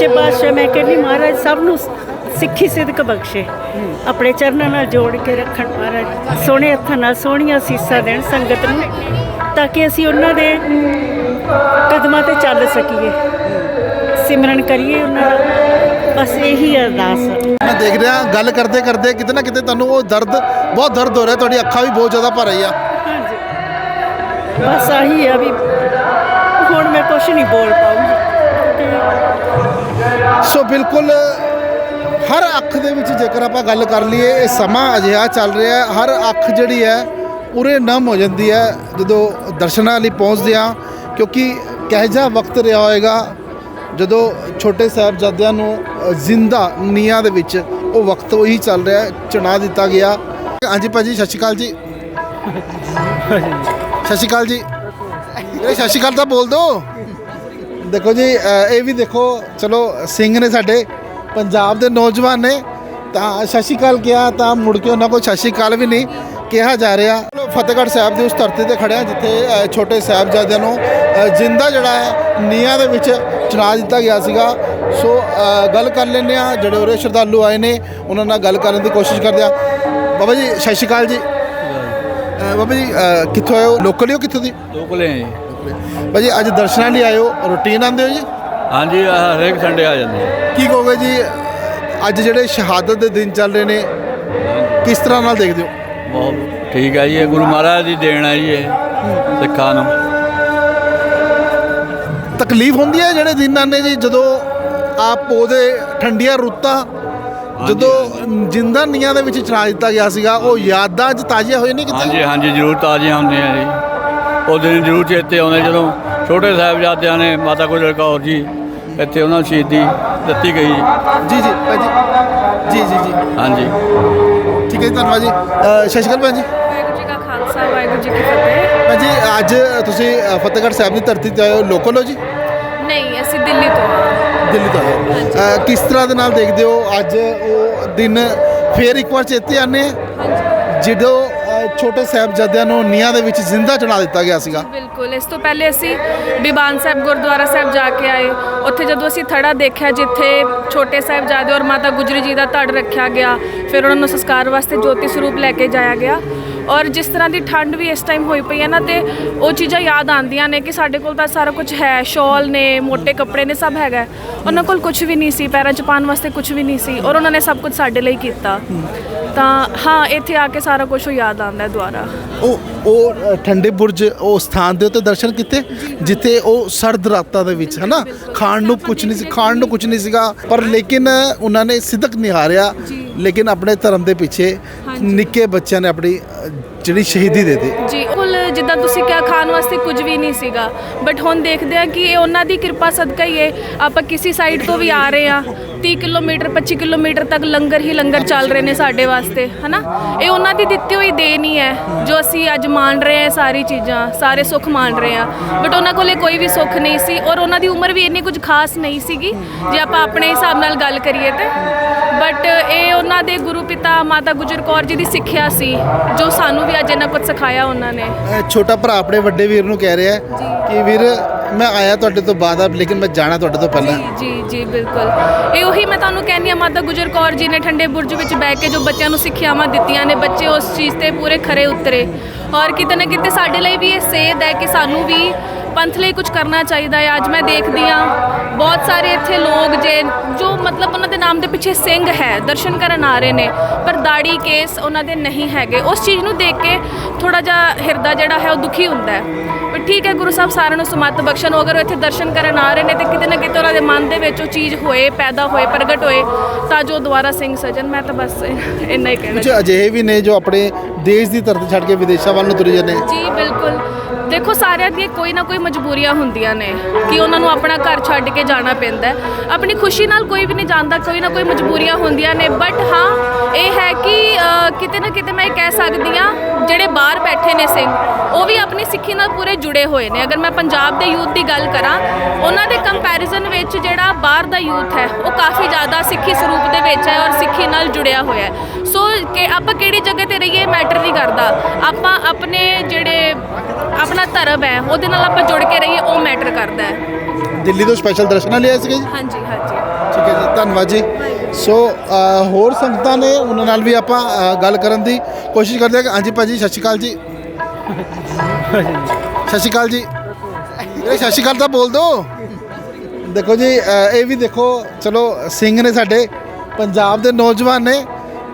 ਸੱਚੇ ਪਾਤਸ਼ਾਹ ਮੈਂ ਕਹਿੰਦੀ ਮਹਾਰਾਜ ਸਭ ਨੂੰ ਸਿੱਖੀ ਸਿਦਕ ਬਖਸ਼ੇ। ਆਪਣੇ ਚਰਨਾਂ ਨਾਲ ਜੋੜ ਕੇ ਰੱਖਣ ਮਹਾਰਾਜ। ਸੋਹਣੇ ਹੱਥਾਂ ਨਾਲ ਸੋਹਣੀਆਂ ਸੀਸਾਂ ਦੇਣ ਸੰਗਤ ਨੂੰ ਤਾਂ ਕਿ ਅਸੀਂ ਉਹਨਾਂ ਦੇ ਕਦਮਾਂ ਤੇ ਚੱਲ ਸਕੀਏ। ਸਿਮਰਨ ਕਰੀਏ ਉਹਨਾਂ ਦਾ। ਬਸ ਇਹੀ ਅਰਦਾਸ ਮੈਂ ਦੇਖ ਰਿਹਾ ਗੱਲ ਕਰਦੇ ਕਰਦੇ ਕਿਤੇ ਨਾ ਕਿਤੇ ਤੁਹਾਨੂੰ ਉਹ ਦਰਦ ਬਹੁਤ ਦਰਦ ਹੋ ਰਿਹਾ ਤੁਹਾਡੀ ਅੱਖਾਂ ਵੀ ਬਹੁਤ ਜ਼ਿਆਦਾ ਭਰ ਰਹੀ ਆ ਹਾਂਜੀ। ਬਸ ਆਹੀ ਆ ਵੀ ਹੁਣ ਮੈਂ ਕੁਝ ਨਹੀਂ ਬੋਲ ਪਾਉਂਗੀ। ਸੋ ਬਿਲਕੁਲ, ਹਰ ਅੱਖ ਦੇ ਵਿੱਚ ਜੇਕਰ ਆਪਾਂ ਗੱਲ ਕਰ ਲਈਏ, ਇਹ ਸਮਾਂ ਅਜਿਹਾ ਚੱਲ ਰਿਹਾ ਹੈ, ਹਰ ਅੱਖ ਜਿਹੜੀ ਹੈ, ਉਰੇ ਨਮ ਹੋ ਜਾਂਦੀ ਹੈ, ਜਦੋਂ ਦਰਸ਼ਨਾਂ ਲਈ ਪਹੁੰਚਦੇ ਆ ਕਿਉਂਕਿ ਕਿਹੋ ਜਿਹਾ ਵਕਤ ਰਿਹਾ ਹੋਏਗਾ, ਜਦੋਂ ਛੋਟੇ ਸਾਹਿਬਜ਼ਾਦਿਆਂ ਨੂੰ ਜ਼ਿੰਦਾ ਨੀਆਂ ਦੇ ਵਿੱਚ ਉਹ ਵਕਤ ਉਹੀ ਚੱਲ ਰਿਹਾ ਚੁਣਾ ਦਿੱਤਾ ਗਿਆ। ਹਾਂਜੀ ਭਾਜੀ, ਸਤਿ ਸ਼੍ਰੀ ਅਕਾਲ ਜੀ। ਸਤਿ ਸ਼੍ਰੀ ਅਕਾਲ ਜੀ। ਇਹ ਸਤਿ ਸ਼੍ਰੀ ਅਕਾਲ ਤਾਂ ਬੋਲ ਦਿਓ। ਦੇਖੋ ਜੀ ਇਹ ਵੀ ਦੇਖੋ ਚਲੋ ਸਿੰਘ ਨੇ ਸਾਡੇ ਪੰਜਾਬ ਦੇ ਨੌਜਵਾਨ ਨੇ ਤਾਂ ਅਕਾਲ ਕਿਹਾ ਤਾਂ ਮੁੜ ਕੇ ਉਹਨਾਂ ਕੋਲ ਅਕਾਲ ਵੀ ਨਹੀਂ ਕਿਹਾ ਜਾ ਰਿਹਾ। ਚਲੋ ਫਤਿਹਗੜ੍ਹ ਸਾਹਿਬ ਦੀ ਉਸ ਧਰਤੀ ਤੇ ਖੜਿਆ ਜਿੱਥੇ ਛੋਟੇ ਸਾਹਿਬਜ਼ਾਦਿਆਂ ਨੂੰ ਜਿੰਦਾ ਜਿਹੜਾ ਹੈ ਨੀਹਾਂ ਦੇ ਵਿੱਚ ਚੁਣਾ ਦਿੱਤਾ ਗਿਆ ਸੀਗਾ। ਸੋ ਗੱਲ ਕਰ ਲੈਂਦੇ ਆ ਜਿਹੜੇ ਉਰੇ ਸ਼ਰਧਾਲੂ ਆਏ ਨੇ ਉਹਨਾਂ ਨਾਲ ਗੱਲ ਕਰਨ ਦੀ ਕੋਸ਼ਿਸ਼ ਕਰਦੇ ਆ ਬਾਬਾ ਜੀ ਅਕਾਲ ਜੀ। ਬਾਬਾ ਜੀ ਕਿੱਥੋਂ ਆਏ ਹੋ? ਲੋਕਲ ਹੀ ਹੋ ਕਿੱਥੋਂ ਦੀ? ਲੋਕਲੇ ਆ ਜੀ। ਬਾਬਾ ਜੀ ਅੱਜ ਦਰਸ਼ਨਾਂ ਲਈ ਹੋ ਰੂਟੀਨ ਆਉਂਦੇ ਹੋ ਜੀ? ਹਾਂਜੀ ਆਹ ਹਰੇਕ ਸੰਡੇ ਆ ਜਾਂਦੇ ਆ। ਕੀ ਕਹੋਗੇ ਜੀ ਅੱਜ ਜਿਹੜੇ ਸ਼ਹਾਦਤ ਦੇ ਦਿਨ ਚੱਲ ਰਹੇ ਨੇ ਕਿਸ ਤਰ੍ਹਾਂ ਨਾਲ ਦੇਖਦੇ ਹੋ? ਬਹੁਤ ਠੀਕ ਹੈ ਜੀ ਇਹ ਗੁਰੂ ਮਹਾਰਾਜ ਦੀ ਦੇਣ ਹੈ ਜੀ ਇਹ ਸਿੱਖਾਂ ਨੂੰ। ਤਕਲੀਫ ਹੁੰਦੀ ਹੈ ਜਿਹੜੇ ਦਿਨ ਆਉਂਦੇ ਜੀ ਜਦੋਂ ਆਪ ਉਹਦੇ ਠੰਡੀਆਂ ਰੁੱਤਾਂ ਜਦੋਂ ਜਿੰਦਾ ਨੀਆਂ ਦੇ ਵਿੱਚ ਚੜਾ ਦਿੱਤਾ ਗਿਆ ਸੀਗਾ ਉਹ ਯਾਦਾਂ ਅੱਜ ਤਾਜ਼ੀਆਂ ਹੋਏ ਨੇ ਕਿਤੇ? ਹਾਂਜੀ ਹਾਂਜੀ ਜ਼ਰੂਰ ਤਾਜ਼ੀਆਂ ਹੁੰਦੀਆਂ ਜੀ। ਉਹ ਦਿਨ ਜ਼ਰੂਰ ਚੇਤੇ ਆਉਂਦੇ ਜਦੋਂ ਛੋਟੇ ਸਾਹਿਬਜ਼ਾਦਿਆਂ ਨੇ ਮਾਤਾ ਗੁਜਰ ਕੌਰ ਜੀ ਇੱਥੇ ਉਹਨਾਂ ਨੂੰ ਸ਼ਹੀਦੀ ਦਿੱਤੀ ਗਈ। ਜੀ ਜੀ ਭਾਜੀ ਜੀ। ਜੀ ਜੀ ਹਾਂਜੀ। ਠੀਕ ਹੈ ਜੀ, ਧੰਨਵਾਦ ਜੀ। ਅ, ਸਤਿ ਸ਼੍ਰੀ ਅਕਾਲ ਭੈਣ ਜੀ। ਵਾਹਿਗੁਰੂ ਜੀ ਕਾ ਖਾਲਸਾ ਵਾਹਿਗੁਰੂ ਜੀ ਕੀ ਫਤਿਹ। ਭੈਣ ਜੀ ਅੱਜ ਤੁਸੀਂ ਅ, ਫਤਿਹਗੜ੍ਹ ਸਾਹਿਬ ਦੀ ਧਰਤੀ ਤੇ ਆਏ ਹੋ। ਲੋਕਲ ਹੋ ਜੀ? ਨਹੀਂ ਅਸੀਂ ਦਿੱਲੀ ਤੋਂ ਹਾਂ। ਦਿੱਲੀ ਤੋਂ ਆਏ ਹੋ। ਅ, ਕਿਸ ਤਰ੍ਹਾਂ ਦੇ ਨਾਲ ਦੇਖਦੇ ਹੋ? ਅੱਜ ਉਹ ਦਿਨ ਫੇਰ ਇੱਕ ਵਾਰ ਚੇਤੇ ਆਨੇ ਜਦੋਂ ਅ, ਛੋਟੇ ਸਾਹਿਬਜ਼ਾਦਿਆਂ ਨੂੰ ਨੀਹਾਂ ਦੇ ਵਿੱਚ ਜ਼ਿੰਦਾ ਚੜਾ ਦਿੱਤਾ ਗਿਆ ਸੀਗਾ। ਬਿਲਕੁਲ, ਇਸ ਤੋਂ ਪਹਿਲੇ ਅਸੀਂ ਬਿਬਾਨ ਸਾਹਿਬ, ਗੁਰਦੁਆਰਾ ਸਾਹਿਬ ਜਾ ਕੇ ਆਏ। ਉੱਥੇ ਜਦੋਂ ਅਸੀਂ ਥੜਾ ਦੇਖਿਆ ਜਿੱਥੇ ਛੋਟੇ ਸਾਹਿਬਜ਼ਾਦੇ ਔਰ ਮਾਤਾ ਗੁਜਰੀ ਜੀ ਦਾ ਧੜ ਰੱਖਿਆ ਗਿਆ, ਫਿਰ ਉਹਨਾਂ ਨੂੰ ਸੰਸਕਾਰ ਵਾਸਤੇ ਜੋਤੀ ਸਰੂਪ ਲੈ ਕੇ ਜਾਇਆ ਗਿਆ। ਔਰ ਜਿਸ ਤਰ੍ਹਾਂ ਦੀ ਠੰਡ ਵੀ ਇਸ ਟਾਈਮ ਹੋਈ ਪਈ ਹੈ ਨਾ, ਤੇ ਉਹ ਚੀਜ਼ਾਂ ਯਾਦ ਆਉਂਦੀਆਂ ਨੇ ਕਿ ਸਾਡੇ ਕੋਲ ਤਾਂ ਸਾਰਾ ਕੁਝ ਹੈ, ਸ਼ਾਲ ਨੇ ਮੋٹے ਕੱਪੜੇ ਨੇ, ਸਭ ਹੈਗਾ। ਉਹਨਾਂ ਕੋਲ ਕੁਝ ਵੀ ਨਹੀਂ ਸੀ, ਪੈਰਾਂ 'ਚ ਪਾਉਣ ਵਾਸਤੇ ਕੁਝ ਵੀ ਨਹੀਂ ਸੀ, ਔਰ ਉਹਨਾਂ ਨੇ ਸਭ ਕੁਝ ਸਾਡੇ ਲਈ ਕੀਤਾ। ਤਾਂ ਹਾਂ ਇੱਥੇ ਆ ਕੇ ਸਾਰਾ ਕੁਝ ਯਾਦ ਆਉਂਦਾ ਹੈ ਦੁਬਾਰਾ। ਉਹ ਉਹ ਅ, ਠੰਡੇ ਬੁਰਜ ਉਹ ਸਥਾਨ ਦੇ ਉੱਤੇ ਦਰਸ਼ਨ ਕੀਤੇ? ਜਿੱਥੇ ਉਹ ਸਰਦ ਰਾਤਾਂ ਦੇ ਵਿੱਚ ਹਨਾ? ਖਾਣ ਨੂੰ ਕੁਝ ਨਹੀਂ ਸੀ ਖਾਣ ਨੂੰ ਕੁਝ ਨਹੀਂ ਸੀਗਾ ਪਰ ਲੇਕਿਨ ਉਹਨਾਂ ਨੇ ਸਿਦਕ ਨਿਹਾਰਿਆ ਲੇਕਿਨ ਆਪਣੇ ਧਰਮ ਦੇ ਪਿੱਛੇ ਨਿੱਕੇ ਬੱਚਿਆਂ ਨੇ ਆਪਣੀ ਅ, ਜਿਹੜੀ ਸ਼ਹੀਦੀ ਦੇ ਦਿੱਤੀ। ਜੀ ਕੁਲ ਜਿੱਦਾਂ ਤੁਸੀਂ ਕਿਹਾ, ਖਾਣ ਵਾਸਤੇ ਕੁਝ ਵੀ ਨਹੀਂ ਸੀਗਾ। ਬਟ ਹੁਣ ਦੇਖਦੇ ਆ ਕਿ ਇਹ ਉਹਨਾਂ ਦੀ ਕਿਰਪਾ ਸਦਕਾ ਹੀ ਹੈ। ਆਪਾਂ ਕਿਸੇ ਸਾਈਡ ਤੋਂ ਵੀ ਆ ਰਹੇ ਆ 30 ਕਿਲੋਮੀਟਰ 25 ਕਿਲੋਮੀਟਰ ਤੱਕ ਲੰਗਰ ਹੀ ਲੰਗਰ ਚੱਲ ਰਹੇ ਨੇ ਸਾਡੇ ਵਾਸਤੇ, ਹਨਾ? ਇਹ ਉਹਨਾਂ ਦੀ ਦਿੱਤੀ ਹੋਈ ਦੇਣ ਹੀ ਹੈ, ਜੋ ਅਸੀਂ ਅੱਜ ਮਾਣ ਰਹੇ ਹਾਂ ਸਾਰੀ ਚੀਜ਼ਾਂ, ਸਾਰੇ ਸੁੱਖ ਮਾਣ ਰਹੇ ਆ ਬਟ ਉਹਨਾਂ ਕੋਲੇ ਕੋਈ ਵੀ ਸੁੱਖ ਨਹੀਂ ਸੀ ਔਰ ਉਹਨਾਂ ਦੀ ਉਮਰ ਵੀ ਇੰਨੀ ਕੁਝ ਖਾਸ ਨਹੀਂ ਸੀਗੀ। ਜੇ ਆਪਾਂ ਆਪਣੇ ਹਿਸਾਬ ਨਾਲ ਗੱਲ ਕਰੀਏ ਤੇ। ਬਟ ਇਹ ਉਹਨਾਂ ਦੇ ਗੁਰੂ ਪਿਤਾ ਮਾਤਾ ਗੁਜਰ ਕੌਰ ਜੀ ਦੀ ਸਿੱਖਿਆ ਸੀ ਜੋ ਸਾਨੂੰ ਵੀ ਅੱਜ ਇਹਨਾਂ ਕੁਝ ਸਿਖਾਇਆ ਉਹਨਾਂ ਨੇ। ਛੋਟਾ ਭਰਾ ਆਪਣੇ ਵੱਡੇ ਵੀਰ ਨੂੰ ਕਹਿ ਰਿਹਾ ਹੈ ਕਿ ਵੀਰ ਮੈਂ ਆਇਆ ਤੁਹਾਡੇ ਤੋਂ ਬਾਅਦ ਆ ਲੇਕਿਨ ਮੈਂ ਜਾਣਾ ਤੁਹਾਡੇ ਤੋਂ ਪਹਿਲਾਂ। ਜੀ ਜੀ ਜੀ ਬਿਲਕੁਲ। ਇਹ ਉਹੀ ਮੈਂ ਤੁਹਾਨੂੰ ਕਹਿੰਦੀ ਆ ਮਾਤਾ ਗੁਜਰ ਕੌਰ ਜੀ ਨੇ ਠੰਡੇ ਬੁਰਜ ਵਿੱਚ ਬਹਿ ਕੇ ਜੋ ਬੱਚਿਆਂ ਨੂੰ ਸਿੱਖਿਆਵਾਂ ਦਿੱਤੀਆਂ ਨੇ ਬੱਚੇ ਉਸ ਚੀਜ਼ ਤੇ ਪੂਰੇ ਖਰੇ ਉਤਰੇ। ਔਰ ਕਿਤੇ ਨਾ ਕਿਤੇ ਸਾਡੇ ਲਈ ਵੀ ਇਹ ਸੇਧ ਹੈ ਕਿ ਸਾਨੂੰ ਵੀ ਪੰਥ ਲਈ ਕੁਝ ਕਰਨਾ ਚਾਹੀਦਾ ਹੈ। ਅੱਜ ਮੈਂ ਦੇਖਦੀ ਆ ਬਹੁਤ ਸਾਰੇ ਇੱਥੇ ਲੋਕ ਜੇ ਜੋ ਮਤਲਬ ਉਹਨਾਂ ਦੇ ਨਾਮ ਦੇ ਪਿੱਛੇ ਸਿੰਘ ਹੈ ਦਰਸ਼ਨ ਕਰਨ ਆ ਰਹੇ ਨੇ ਪਰ ਦਾੜੀ ਕੇਸ ਉਹਨਾਂ ਦੇ ਨਹੀਂ ਹੈਗੇ। ਉਸ ਚੀਜ਼ ਨੂੰ ਦੇਖ ਕੇ ਥੋੜਾ ਜਿਹਾ ਹਿਰਦਾ ਜਿਹੜਾ ਹੈ ਉਹ ਦੁਖੀ ਹੁੰਦਾ ਹੈ। ਪਰ ਠੀਕ ਹੈ ਗੁਰੂ ਸਾਹਿਬ ਸਾਰਿਆਂ ਨੂੰ ਸਮੱਤ ਬਖਸ਼ਣ। ਅਗਰ ਉਹ ਇੱਥੇ ਦਰਸ਼ਨ ਕਰਨ ਆ ਰਹੇ ਨੇ ਤੇ ਕਿਤੇ ਨਾ ਕਿਤੇ ਉਹਨਾਂ ਦੇ ਮਨ ਦੇ ਵਿੱਚ ਉਹ ਚੀਜ਼ ਹੋਏ ਪੈਦਾ ਹੋਏ ਪ੍ਰਗਟ ਹੋਏ ਤਾਂ ਜੋ ਦੁਆਰਾ ਸਿੰਘ ਸਜਣ। ਮੈਂ ਤਾਂ ਬਸ ਇੰਨਾ ਹੀ ਕਹਿਣਾ ਕੁਝ ਅਜਿਹੇ ਵੀ ਨੇ ਜੋ ਆਪਣੇ ਦੇਸ਼ ਦੀ ਧਰਤੀ ਛੱਡ ਕੇ ਵਿਦੇਸ਼ਾਂ ਵੱਲ ਨੂੰ ਤੁਰ ਜਾਂਦੇ ਜੀ ਬਿਲਕੁਲ। ਦੇਖੋ, ਸਾਰਿਆਂ ਦੀਆਂ ਕੋਈ ਨਾ ਕੋਈ ਮਜਬੂਰੀਆਂ ਹੁੰਦੀਆਂ ਨੇ ਕਿ ਉਹਨਾਂ ਨੂੰ ਆਪਣਾ ਘਰ ਛੱਡ ਕੇ ਜਾਣਾ ਪੈਂਦਾ ਆਪਣੀ ਖੁਸ਼ੀ ਨਾਲ ਕੋਈ ਵੀ ਨਹੀਂ ਜਾਂਦਾ ਕੋਈ ਨਾ ਕੋਈ ਮਜਬੂਰੀਆਂ ਹੁੰਦੀਆਂ ਨੇ। ਬਟ ਹਾਂ, ਇਹ ਹੈ ਕਿ ਕਿਤੇ ਨਾ ਕਿਤੇ ਮੈਂ ਇਹ ਕਹਿ ਸਕਦੀ ਆ ਜਿਹੜੇ ਬਾਹਰ ਬੈਠੇ ਨੇ ਸਿੰਘ, ਉਹ ਵੀ ਆਪਣੀ ਸਿੱਖੀ ਨਾਲ ਪੂਰੇ ਜੁੜੇ ਹੋਏ ਨੇ। ਅਗਰ ਮੈਂ ਪੰਜਾਬ ਦੇ ਯੂਥ ਦੀ ਗੱਲ ਕਰਾਂ, ਉਹਨਾਂ ਦੇ ਕੰਪੈਰੀਜ਼ਨ ਵਿੱਚ ਜਿਹੜਾ ਬਾਹਰ ਦਾ ਯੂਥ ਹੈ, ਉਹ ਕਾਫੀ ਜ਼ਿਆਦਾ ਸਿੱਖੀ ਸਰੂਪ ਦੇ ਵਿੱਚ ਹੈ ਔਰ ਸਿੱਖੀ ਨਾਲ ਜੁੜਿਆ ਹੋਇਆ ਹੈ। ਸੋ ਕਿ ਆਪਾਂ ਕਿਹੜੀ ਜਗ੍ਹਾ ਤੇ ਰਹੀਏ ਮੈਟਰ ਨਹੀਂ ਕਰਦਾ। ਆਪਾਂ ਆਪਣੇ ਜਿਹੜੇ ਆਪਣਾ ਧਰਮ ਹੈ ਉਹਦੇ ਨਾਲ ਆਪਾਂ ਜੁੜ ਕੇ ਰਹੀਏ ਉਹ ਮੈਟਰ ਕਰਦਾ ਹੈ। ਦਿੱਲੀ ਤੋਂ ਸਪੈਸ਼ਲ ਦਰਸ਼ਨਾਂ ਲਈ ਆਏ ਸੀਗੇ ਜੀ? ਹਾਂਜੀ ਹਾਂਜੀ। ਠੀਕ ਹੈ ਜੀ ਧੰਨਵਾਦ ਜੀ। ਸੋ ਅ, ਹੋਰ ਸੰਗਤਾਂ ਨੇ ਉਹਨਾਂ ਨਾਲ ਵੀ ਆਪਾਂ ਅ, ਗੱਲ ਕਰਨ ਦੀ ਕੋਸ਼ਿਸ਼ ਕਰਦੇ ਹਾਂ ਕਿ ਹਾਂਜੀ ਭਾਜੀ ਸਤਿ ਸ਼੍ਰੀ ਅਕਾਲ ਜੀ। ਸਤਿ ਸ਼੍ਰੀ ਅਕਾਲ ਜੀ। ਇਹ ਸਤਿ ਸ਼੍ਰੀ ਅਕਾਲ ਤਾਂ ਬੋਲ ਦੋ। ਦੇਖੋ ਜੀ ਅ, ਇਹ ਵੀ ਦੇਖੋ ਚਲੋ ਸਿੰਘ ਨੇ ਸਾਡੇ ਪੰਜਾਬ ਦੇ ਨੌਜਵਾਨ ਨੇ।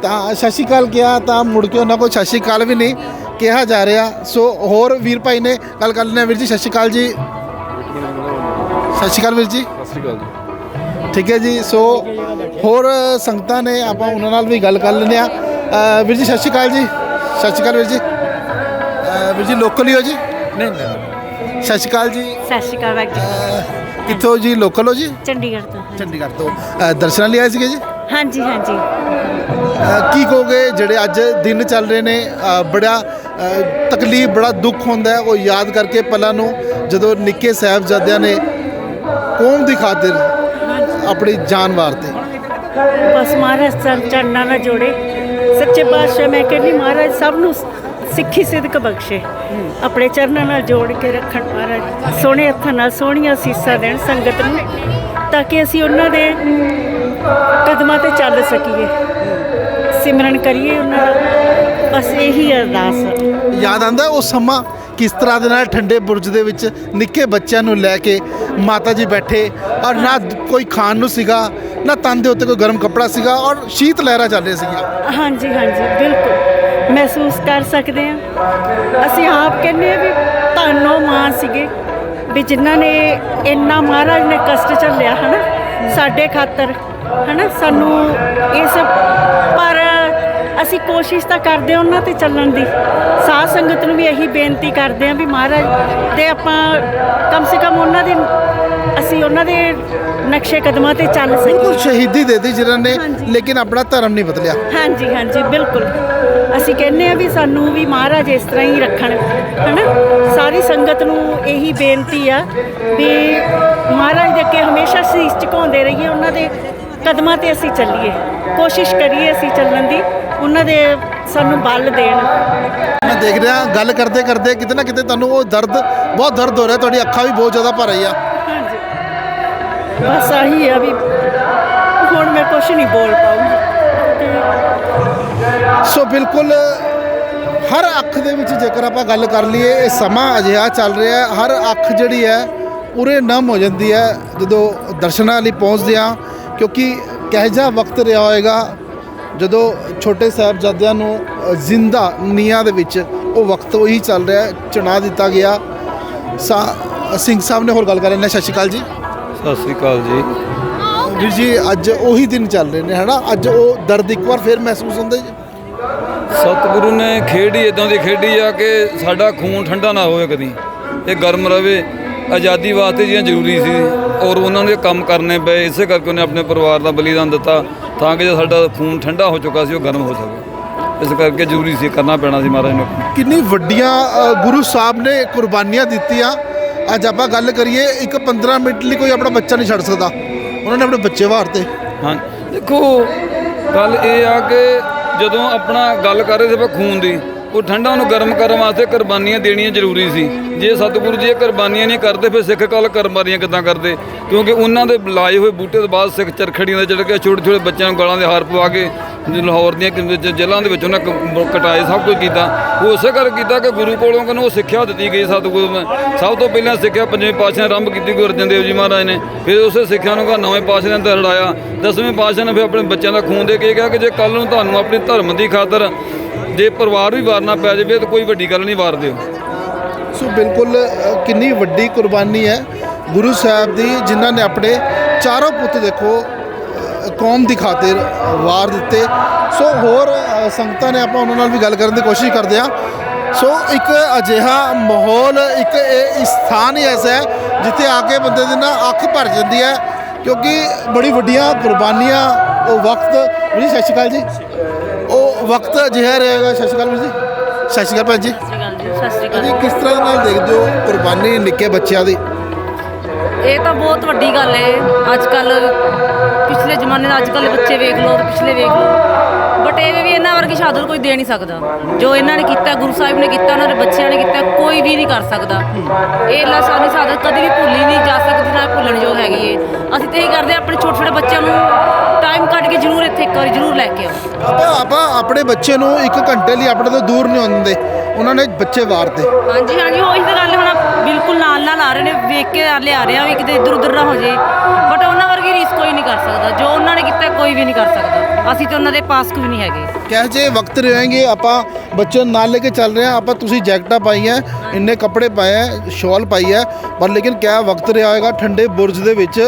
ਤਾਂ ਸਤਿ ਸ਼੍ਰੀ ਅਕਾਲ ਕਿਹਾ ਤਾਂ ਮੁੜ ਕੇ ਉਹਨਾਂ ਕੋਲ ਸਤਿ ਸ਼੍ਰੀ ਅਕਾਲ ਵੀ ਨਹੀਂ ਕਿਹਾ ਜਾ ਰਿਹਾ। ਸੋ ਹੋਰ ਵੀਰ ਭਾਈ ਨੇ ਗੱਲ ਕਰ ਲੈਂਦੇ ਹਾਂ। ਵੀਰ ਜੀ ਸਤਿ ਸ਼੍ਰੀ ਅਕਾਲ ਜੀ। ਸਤਿ ਸ਼੍ਰੀ ਅਕਾਲ ਵੀਰ ਜੀ। ਸਤਿ ਸ਼੍ਰੀ ਅਕਾਲ ਜੀ। ਠੀਕ ਹੈ ਜੀ ਸੋ ਹੋਰ ਸੰਗਤਾਂ ਨੇ ਆਪਾਂ ਉਹਨਾਂ ਨਾਲ ਵੀ ਗੱਲ ਕਰ ਲੈਂਦੇ ਆ ਵੀਰ ਜੀ ਸਤਿ ਸ਼੍ਰੀ ਅਕਾਲ ਜੀ। ਸਤਿ ਸ਼੍ਰੀ ਅਕਾਲ ਵੀਰ ਜੀ। ਵੀਰ ਜੀ ਲੋਕਲ ਹੀ ਹੋ ਜੀ? ਨਹੀਂ ਨਹੀਂ। ਸਤਿ ਸ਼੍ਰੀ ਅਕਾਲ ਜੀ। ਸਤਿ ਸ਼੍ਰੀ ਅਕਾਲ ਬਾਈ ਜੀ। ਕਿੱਥੋਂ ਜੀ? ਲੋਕਲ ਹੋ ਜੀ? ਚੰਡੀਗੜ੍ਹ ਤੋਂ ਚੰਡੀਗੜ੍ਹ ਤੋਂ। ਦਰਸ਼ਨਾਂ ਲਈ ਆਏ ਸੀਗੇ ਜੀ? ਹਾਂਜੀ ਹਾਂਜੀ। ਕੀ ਕਹੋਗੇ? ਜਿਹੜੇ ਅੱਜ ਦਿਨ ਚੱਲ ਰਹੇ ਨੇ ਬੜਾ ਤਕਲੀਫ, ਬੜਾ ਦੁੱਖ ਹੁੰਦਾ ਹੈ, ਉਹ ਯਾਦ ਕਰਕੇ ਪਲਾਂ ਨੂੰ ਜਦੋਂ ਨਿੱਕੇ ਸਾਹਿਬਜ਼ਾਦਿਆਂ ਨੇ ਕੌਮ ਦੀ ਖਾਤਰ ਆਪਣੀ ਜਾਨ ਵਾਰਤੇ। ਬਸ ਮਹਾਰਾਜ ਚਰਨਾਂ ਨਾਲ ਜੋੜੇ। ਸੱਚੇ ਪਾਤਸ਼ਾਹ, ਮੈਂ ਕਹਿੰਦੀ ਮਹਾਰਾਜ ਸਭ ਨੂੰ ਸਿੱਖੀ ਸਿਦਕ ਬਖਸ਼ੇ। ਆਪਣੇ ਚਰਨਾਂ ਨਾਲ ਜੋੜ ਕੇ ਰੱਖਣ ਮਹਾਰਾਜ। ਸੋਹਣੇ ਹੱਥਾਂ ਨਾਲ ਸੋਹਣੀਆਂ ਸੀਸਾਂ ਦੇਣ ਸੰਗਤ ਨੂੰ, ਤਾਂ ਕਿ ਅਸੀਂ ਉਹਨਾਂ ਦੇ ਕਦਮਾਂ ਤੇ ਚੱਲ ਸਕੀਏ। ਸਿਮਰਨ ਕਰੀਏ ਉਹਨਾਂ ਦਾ। ਬਸ ਇਹੀ ਅਰਦਾਸ ਯਾਦ ਆਂਦਾ ਉਹ ਸਮਾਂ ਕਿਸ ਤਰ੍ਹਾਂ ਦੇ ਨਾਲ ਠੰਡੇ ਬੁਰਜ ਦੇ ਵਿੱਚ ਨਿੱਕੇ ਬੱਚਿਆਂ ਨੂੰ ਲੈ ਕੇ ਮਾਤਾ ਜੀ ਬੈਠੇ ਔਰ ਨਾ ਕੋਈ ਖਾਣ ਨੂੰ ਸੀਗਾ ਨਾ ਤਨ ਦੇ ਉੱਤੇ ਕੋਈ ਗਰਮ ਕੱਪੜਾ ਸੀਗਾ ਔਰ ਸ਼ੀਤ ਲਹਿਰਾਂ ਚੱਲ ਰਹੀਆਂ ਸੀਗੀਆਂ। ਹਾਂਜੀ ਹਾਂਜੀ ਬਿਲਕੁਲ। ਮਹਿਸੂਸ ਕਰ ਸਕਦੇ ਹਾਂ। ਅਸੀਂ ਆਪ ਕਹਿੰਦੇ ਆ ਵੀ ਧੰਨੋ ਮਾਂ ਸੀਗੇ ਵੀ ਜਿਨ੍ਹਾਂ ਨੇ ਇੰਨਾ ਮਹਾਰਾਜ ਨੇ ਕਸ਼ਟ ਝੱਲਿਆ ਹਨਾ? ਸਾਡੇ ਖਾਤਰ ਹਨਾ? ਸਾਨੂੰ ਇਸ ਪਰ ਅਸੀਂ ਕੋਸ਼ਿਸ਼ ਤਾਂ ਕਰਦੇ ਹਾਂ ਉਹਨਾਂ ਤੇ ਚੱਲਣ ਦੀ। ਸਾਧ ਸੰਗਤ ਨੂੰ ਵੀ ਇਹੀ ਬੇਨਤੀ ਕਰਦੇ ਹਾਂ ਵੀ ਮਹਾਰਾਜ ਦੇ ਆਪਾਂ ਕਮ ਸੇ ਕਮ ਉਹਨਾਂ ਦੇ ਅਸੀਂ ਉਹਨਾਂ ਦੇ ਨਕਸ਼ੇ ਕਦਮਾਂ ਤੇ ਚੱਲ ਬਿਲਕੁਲ ਸਕੀਏ ਸ਼ਹੀਦੀ ਦੇ ਦਿੱਤੀ ਜਿਨ੍ਹਾਂ ਨੇ। ਲੇਕਿਨ ਆਪਣਾ ਧਰਮ ਨਹੀਂ ਬਦਲਿਆ। ਹਾਂਜੀ ਹਾਂਜੀ ਬਿਲਕੁਲ। ਅਸੀਂ ਕਹਿੰਦੇ ਆ ਵੀ ਸਾਨੂੰ ਵੀ ਮਹਾਰਾਜ ਇਸ ਤਰ੍ਹਾਂ ਹੀ ਰੱਖਣ ਹਨਾ? ਸਾਰੀ ਸੰਗਤ ਨੂੰ ਇਹੀ ਬੇਨਤੀ ਆ ਵੀ ਮਹਾਰਾਜ ਦੇ ਅੱਗੇ ਹਮੇਸ਼ਾ ਸੀਸ ਝੁਕਾਉਂਦੇ ਰਹੀਏ ਉਹਨਾਂ ਦੇ ਕਦਮਾਂ ਤੇ ਅਸੀਂ ਚੱਲੀਏ। ਕੋਸ਼ਿਸ਼ ਕਰੀਏ ਅਸੀਂ ਚੱਲਣ ਦੀ। ਉਹਨਾਂ ਦੇ ਸਾਨੂੰ ਬਲ ਦੇਣ। ਮੈਂ ਦੇਖ ਰਿਹਾ ਗੱਲ ਕਰਦੇ ਕਰਦੇ ਕਿਤੇ ਨਾ ਕਿਤੇ ਤੁਹਾਨੂੰ ਉਹ ਦਰਦ ਬਹੁਤ ਦਰਦ ਹੋ ਰਿਹਾ ਤੁਹਾਡੀ ਅੱਖਾਂ ਵੀ ਬਹੁਤ ਜ਼ਿਆਦਾ ਭਰ ਰਹੀ ਆ ਹਾਂਜੀ। ਬਸ ਆਹੀ ਆ ਵੀ ਹੁਣ ਮੈਂ ਕੁਝ ਨਹੀਂ ਬੋਲ ਪਾਉਂਗੀ। ਸੋ ਬਿਲਕੁਲ ਹਰ ਅੱਖ ਦੇ ਵਿੱਚ ਜੇਕਰ ਆਪਾਂ ਗੱਲ ਕਰ ਲਈਏ ਇਹ ਸਮਾਂ ਅਜਿਹਾ ਚੱਲ ਰਿਹਾ ਹੈ ਹਰ ਅੱਖ ਜਿਹੜੀ ਹੈ ਪੂਰੇ ਨਮ ਹੋ ਜਾਂਦੀ ਹੈ ਜਦੋਂ ਦਰਸ਼ਨਾਂ ਲਈ ਪਹੁੰਚਦੇ ਆ ਕਿਉਂਕਿ ਕਿਹੋ ਜਿਹਾ ਵਕਤ ਰਿਹਾ ਹੋਏਗਾ ਜਦੋਂ ਛੋਟੇ ਸਾਹਿਬਜ਼ਾਦਿਆਂ ਨੂੰ ਜ਼ਿੰਦਾ ਨੀਹਾਂ ਦੇ ਵਿੱਚ ਉਹ ਵਕਤ ਉਹੀ ਚੱਲ ਰਿਹਾ ਚੁਣਾ ਦਿੱਤਾ ਗਿਆ। ਸਿੰਘ ਸਾਹਿਬ ਨੇ ਹੋਰ ਗੱਲ ਕਰ ਰਹੇ ਨੇ ਸਤਿ ਸ਼੍ਰੀ ਅਕਾਲ ਜੀ। ਸਤਿ ਸ਼੍ਰੀ ਅਕਾਲ ਜੀ। ਵੀਰ ਜੀ ਅੱਜ ਉਹੀ ਦਿਨ ਚੱਲ ਰਹੇ ਨੇ ਹਨਾ ਅੱਜ ਉਹ ਦਰਦ ਇੱਕ ਵਾਰ ਫੇਰ ਮਹਿਸੂਸ ਹੁੰਦਾ ਜੀ? ਸਤਿਗੁਰੂ ਨੇ ਖੇਡੀ ਇਦਾਂ ਦੀ ਖੇਡੀ ਆ ਕਿ ਸਾਡਾ ਖੂਨ ਠੰਡਾ ਨਾ ਹੋਵੇ ਕਦੀ ਇਹ ਗਰਮ ਰਵੇ। ਆਜ਼ਾਦੀ ਵਾਸਤੇ ਜੀਆਂ ਜ਼ਰੂਰੀ ਸੀ ਔਰ ਉਹਨਾਂ ਦੇ ਕੰਮ ਕਰਨੇ ਪਏ ਇਸੇ ਕਰਕੇ ਉਹਨੇ ਆਪਣੇ ਪਰਿਵਾਰ ਦਾ ਬਲੀਦਾਨ ਦਿੱਤਾ ਤਾਂ ਕਿ ਜੇ ਸਾਡਾ ਖੂਨ ਠੰਡਾ ਹੋ ਚੁੱਕਾ ਸੀ ਉਹ ਗਰਮ ਹੋ ਸਕੇ। ਇਸ ਕਰਕੇ ਜ਼ਰੂਰੀ ਸੀ ਕਰਨਾ ਪੈਣਾ ਸੀ ਮਹਾਰਾਜ ਨੂੰ। ਕਿੰਨੀ ਵੱਡੀਆਂ ਗੁਰੂ ਸਾਹਿਬ ਨੇ ਕੁਰਬਾਨੀਆਂ ਦਿੱਤੀਆਂ। ਅੱਜ ਆਪਾਂ ਗੱਲ ਕਰੀਏ ਇੱਕ 15 ਮਿੰਟ ਲਈ ਕੋਈ ਆਪਣਾ ਬੱਚਾ ਨਹੀਂ ਛੱਡ ਸਕਦਾ। ਉਹਨਾਂ ਨੇ ਆਪਣੇ ਬੱਚੇ ਵਾਰਤੇ। ਹਾਂ ਦੇਖੋ ਗੱਲ ਇਹ ਆ ਕਿ ਜਦੋਂ ਆਪਣਾ ਗੱਲ ਕਰ ਰਹੇ ਸੀ ਆਪਾਂ ਖੂਨ ਦੀ ਉਹ ਠੰਡਾ ਨੂੰ ਗਰਮ ਕਰਨ ਵਾਸਤੇ ਕੁਰਬਾਨੀਆਂ ਦੇਣੀਆਂ ਜ਼ਰੂਰੀ ਸੀ। ਜੇ ਸਤਿਗੁਰੂ ਜੀ ਇਹ ਕੁਰਬਾਨੀਆਂ ਨਹੀਂ ਕਰਦੇ, ਫਿਰ ਸਿੱਖ ਕੱਲ ਕੁਰਬਾਨੀਆਂ ਕਿੱਦਾਂ ਕਰਦੇ? ਕਿਉਂਕਿ ਉਹਨਾਂ ਦੇ ਲਾਏ ਹੋਏ ਬੂਟੇ ਤੋਂ ਬਾਅਦ ਸਿੱਖ ਚਰਖੜੀਆਂ ਦੇ ਚੜ ਕੇ ਛੋਟੇ ਛੋਟੇ ਬੱਚਿਆਂ ਨੂੰ ਗਲਾਂ ਦੇ ਹਾਰ ਪਵਾ ਕੇ ਲਾਹੌਰ ਦੀਆਂ ਕਿ- ਜੇਲ੍ਹਾਂ ਦੇ ਵਿੱਚ ਉਹਨਾਂ ਕਟਾਏ, ਸਭ ਕੁਝ ਕੀਤਾ। ਉਹ ਉਸੇ ਕਰ ਕੀਤਾ ਕਿ ਗੁਰੂ ਕੋਲੋਂ ਕਿਨੂੰ ਉਹ ਸਿੱਖਿਆ ਦਿੱਤੀ ਗਈ ਸਤਿਗੁਰੂ ਨੇ। ਸਭ ਤੋਂ ਪਹਿਲਾਂ ਸਿੱਖਿਆ ਪੰਜਵੇਂ ਪਾਤਸ਼ਾਹ ਨੇ ਆਰੰਭ ਕੀਤੀ, ਗੁਰੂ ਅਰਜਨ ਦੇਵ ਜੀ ਮਹਾਰਾਜ ਨੇ। ਫਿਰ ਉਸੇ ਸਿੱਖਿਆ ਨੂੰ ਕਾ ਨਵੇਂ ਪਾਤਸ਼ਾਹ ਨੇ ਅੰਦਰ ਲੜਾਇਆ ਦਸਵੇਂ ਪਾਤਸ਼ਾਹ ਨੇ ਫਿਰ ਆਪਣੇ ਬੱਚਿਆਂ ਦਾ ਖੂਨ ਦੇ ਕੇ ਕਿਹਾ ਕਿ ਜੇ ਕੱਲ ਨੂੰ ਤੁਹਾਨੂੰ ਆਪਣੇ ਧਰਮ ਦੀ ਖਾਤਰ ਜੇ ਪਰਿਵਾਰ ਵੀ ਵਾਰਨਾ ਪੈ ਜਾਵੇ ਤਾਂ ਕੋਈ ਵੱਡੀ ਗੱਲ ਨਹੀਂ ਵਾਰਦੇ ਹੋ। ਸੋ ਬਿਲਕੁਲ ਕਿੰਨੀ ਵੱਡੀ ਕੁਰਬਾਨੀ ਹੈ ਗੁਰੂ ਸਾਹਿਬ ਦੀ, ਜਿਨ੍ਹਾਂ ਨੇ ਆਪਣੇ ਚਾਰੋਂ ਪੁੱਤ ਦੇਖੋ ਕੌਮ ਦੀ ਖਾਤਰ ਵਾਰ ਦਿੱਤੇ। ਸੋ ਹੋਰ ਸੰਗਤਾਂ ਨੇ ਆਪਾਂ ਉਹਨਾਂ ਨਾਲ ਵੀ ਗੱਲ ਕਰਨ ਦੀ ਕੋਸ਼ਿਸ਼ ਕਰਦੇ ਆ ਸੋ ਇੱਕ ਅਜਿਹਾ ਮਾਹੌਲ, ਇੱਕ ਇਹ ਸਥਾਨ ਹੀ ਐਸਾ ਹੈ, ਜਿੱਥੇ ਆ ਕੇ ਬੰਦੇ ਦੀ ਨਾ ਅੱਖ ਭਰ ਜਾਂਦੀ ਹੈ, ਕਿਉਂਕਿ ਬੜੀ ਵੱਡੀਆਂ ਕੁਰਬਾਨੀਆਂ ਉਹ ਵਕਤ। ਜੀ, ਸਤਿ ਸ਼੍ਰੀ ਅਕਾਲ ਜੀ। ਵਕਤ ਅਜਿਹਾ ਰਹੇਗਾ। ਸਤਿ ਸ਼੍ਰੀ ਅਕਾਲ ਵੀਰ ਜੀ। ਸਤਿ ਸ਼੍ਰੀ ਅਕਾਲ ਭੈਣ ਜੀ। ਸਤਿ ਸ਼੍ਰੀ ਜੀ ਕਿਸ ਤਰ੍ਹਾਂ ਨਾਲ ਦੇਖਦੇ ਹੋ ਕੁਰਬਾਨੀ ਨਿੱਕੇ ਬੱਚਿਆਂ ਦੀ? ਇਹ ਤਾਂ ਬਹੁਤ ਵੱਡੀ ਗੱਲ ਹੈ। ਅੱਜ ਕੱਲ ਪਿਛਲੇ ਜ਼ਮਾਨੇ ਦਾ ਅੱਜ ਕੱਲ ਬੱਚੇ ਵੇਖ ਲਓ ਤੇ ਪਿਛਲੇ ਵੇਖ ਲਓ। ਬਟ ਇਹ ਵੀ ਇਹਨਾਂ ਵਰਗੀ ਸ਼ਹਾਦਤ ਕੋਈ ਦੇ ਨਹੀਂ ਸਕਦਾ। ਜੋ ਇਹਨਾਂ ਨੇ ਕੀਤਾ ਗੁਰੂ ਸਾਹਿਬ ਨੇ ਕੀਤਾ ਉਹਨਾਂ ਦੇ ਬੱਚਿਆਂ ਨੇ ਕੀਤਾ ਕੋਈ ਵੀ ਨਹੀਂ ਕਰ ਸਕਦਾ। ਇਹ ਲਾਸਾਨੀ ਸ਼ਹਾਦਤ ਕਦੀ ਵੀ ਭੁੱਲੀ ਨਹੀਂ ਜਾ ਸਕਦੀ ਨਾ ਭੁੱਲਣ ਜੋ ਹੈਗੀ ਏ ਅਸੀਂ ਤੇ ਇਹੀ ਕਰਦੇ ਆਪਣੇ ਛੋਟੇ ਛੋਟੇ ਬੱਚਿਆਂ ਨੂੰ ਇੱਕ ਵਾਰੀ ਜ਼ਰੂਰ ਲੈ ਕੇ ਆਓ। ਆਪਾਂ ਆਪਾਂ ਆਪਣੇ ਬੱਚੇ ਨੂੰ ਇੱਕ ਘੰਟੇ ਲਈ ਆਪਣੇ ਤੋਂ ਦੂਰ ਨਹੀਂ ਹੁੰਦੇ। ਉਹਨਾਂ ਨੇ ਬੱਚੇ ਵਾਰਤੇ ਹਾਂਜੀ ਹਾਂਜੀ ਉਹੀ ਤਾਂ ਗੱਲ ਹੁਣ ਬਿਲਕੁਲ ਨਾਲ ਨਾਲ ਆ ਰਹੇ ਨੇ। ਵੇਖ ਕੇ ਆ ਲਿਆ ਰਿਹਾ ਵੀ ਕਿਤੇ ਇੱਧਰ ਉੱਧਰ ਨਾ ਹੋ ਜੇ ਬਟ ਉਹਨਾਂ ਵਰਗੀ ਰੀਸ ਕੋਈ ਨਹੀਂ ਕਰ ਸਕਦਾ। ਜੋ ਉਹਨਾਂ ਨੇ ਕੀਤਾ ਕੋਈ ਵੀ ਨਹੀਂ ਕਰ ਸਕਦਾ। ਅਸੀਂ ਤਾਂ ਉਹਨਾਂ ਦੇ ਪਾਸ ਵੀ ਨਹੀਂ ਹੈਗੇ। ਕਹਿ ਜੇ ਵਕਤ ਰਹੇਗੇ? ਆਪਾਂ ਬੱਚੇ ਨੂੰ ਨਾਲ ਲੈ ਕੇ ਚੱਲ ਰਹੇ ਹਾਂ ਆਪਾਂ ਤੁਸੀਂ ਜੈਕਟਾਂ ਪਾਈਆਂ ਇੰਨੇ ਕੱਪੜੇ ਪਾਏ ਹੈ ਸ਼ਾਲ ਪਾਈ ਹੈ ਪਰ ਲੇਕਿਨ ਕਿਆ ਵਕਤ ਰਿਹਾ ਹੋਏਗਾ? ਠੰਡੇ ਬੁਰਜ ਦੇ ਵਿੱਚ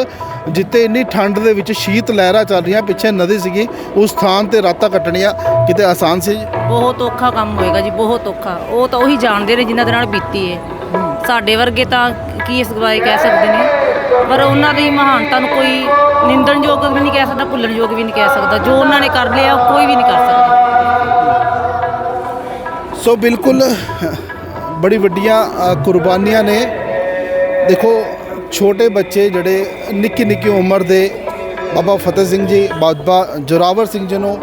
ਜਿੱਤੇ ਇੰਨੀ ਠੰਡ ਦੇ ਵਿੱਚ ਸ਼ੀਤ ਲਹਿਰਾਂ ਚੱਲ ਰਹੀਆਂ ਪਿੱਛੇ ਨਦੀ ਸੀਗੀ ਉਸ ਥਾਂ ਤੇ ਰਾਤਾਂ ਕੱਟਣੀਆਂ ਕਿਤੇ ਆਸਾਨ ਸੀ? ਬਹੁਤ ਔਖਾ ਕੰਮ ਹੋਏਗਾ ਜੀ ਬਹੁਤ ਔਖਾ। ਉਹ ਤਾਂ ਉਹੀ ਜਾਣਦੇ ਨੇ ਜਿਨ੍ਹਾਂ ਦੇ ਨਾਲ ਬੀਤੀ ਏ। ਸਾਡੇ ਵਰਗੇ ਤਾਂ ਕੀ ਇਸ ਬਾਰੇ ਕਹਿ ਸਕਦੇ ਨੇ? ਪਰ ਉਹਨਾਂ ਦੀ ਮਹਾਨਤਾ ਨੂੰ ਕੋਈ ਨਿੰਦਣਯੋਗ ਵੀ ਨਹੀਂ ਕਹਿ ਸਕਦਾ ਭੁੱਲਣਯੋਗ ਵੀ ਨਹੀਂ ਕਹਿ ਸਕਦਾ। ਜੋ ਉਹਨਾਂ ਨੇ ਕਰ ਲਿਆ ਉਹ ਕੋਈ ਵੀ ਨਹੀਂ ਕਰ ਸਕਦਾ। ਸੋ ਬਿਲਕੁਲ ਬੜੀ ਵੱਡੀਆਂ ਕੁਰਬਾਨੀਆਂ ਨੇ। ਦੇਖੋ ਛੋਟੇ ਬੱਚੇ ਜਿਹੜੇ ਨਿੱਕੀ ਨਿੱਕੀ ਉਮਰ ਦੇ ਬਾਬਾ ਫਤਿਹ ਸਿੰਘ ਜੀ, ਬਾਬਾ ਜੋਰਾਵਰ ਸਿੰਘ ਜੀ ਨੂੰ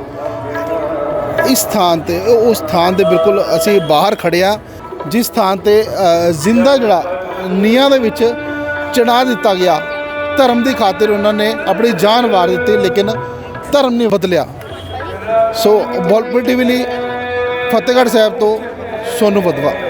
ਇਸ ਸਥਾਨ ਤੇ ਉਸ ਸਥਾਨ ਤੇ ਬਿਲਕੁਲ ਅਸੀਂ ਬਾਹਰ ਖੜਿਆ ਜਿਸ ਥਾਂ ਤੇ ਜ਼ਿੰਦਾ ਜਿਹੜਾ ਨੀਹਾਂ ਦੇ ਵਿੱਚ ਚੜਾ ਦਿੱਤਾ ਗਿਆ। ਧਰਮ ਦੀ ਖਾਤਰ ਉਹਨਾਂ ਨੇ ਆਪਣੀ ਜਾਨ ਵਾਰ ਦਿੱਤੀ, ਲੇਕਿਨ ਧਰਮ ਨਹੀਂ ਬਦਲਿਆ। ਸੋ ਬੋਲਪੁਰ ਟੀਵੀ ਫਤਿਹਗੜ੍ਹ ਸਾਹਿਬ ਤੋਂ ਸੋਨੂ ਬਦਵਾ